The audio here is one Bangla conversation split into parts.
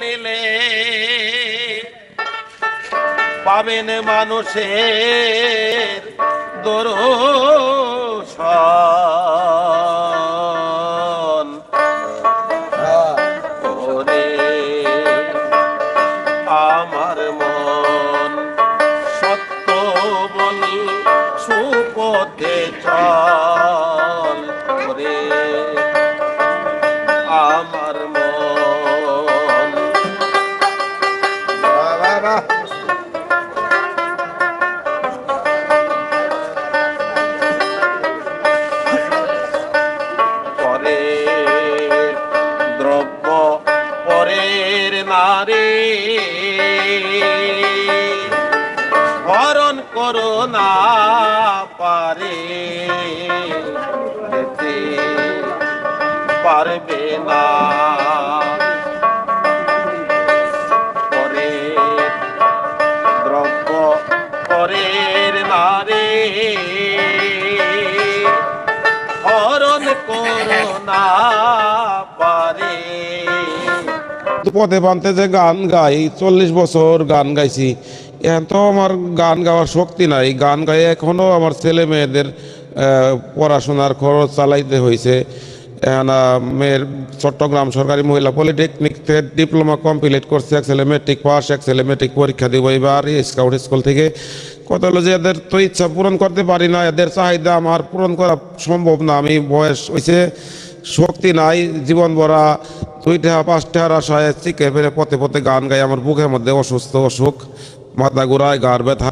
নিলে পাবেন মানুষের দর্শন। ওরে আমার মন হরণ করো না পারে। যেতে পারবে না। পথে পান্তে যে গান গাই, চল্লিশ বছর গান গাইছি। এখন তো আমার গান গাওয়ার শক্তি নাই। গান গাই এখনও আমার ছেলে মেয়েদের পড়াশোনার খরচ চালাইতে হয়েছে মেয়ের চট্টগ্রাম সরকারি মহিলা পলিটেকনিক থেকে ডিপ্লোমা কমপ্লিট করছে। এক ছেলে মেট্রিক পাস এক ছেলে মেট্রিক পরীক্ষা দিব এবার স্কাউট স্কুল থেকে। কথা হলো যে এদের তো ইচ্ছা পূরণ করতে পারি না। এদের চাহিদা আমার পূরণ করা সম্ভব না। আমি বয়স হয়েছে শক্তি নাই, জীবন ভরা দুইটা, পাঁচটা আশায় চিকে ফেলে পথে পথে গান গাই আমার বুকের মধ্যে অসুস্থ অসুখ, মাথা ঘুরায়, গার ব্যথা।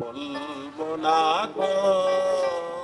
বলবো না গো আর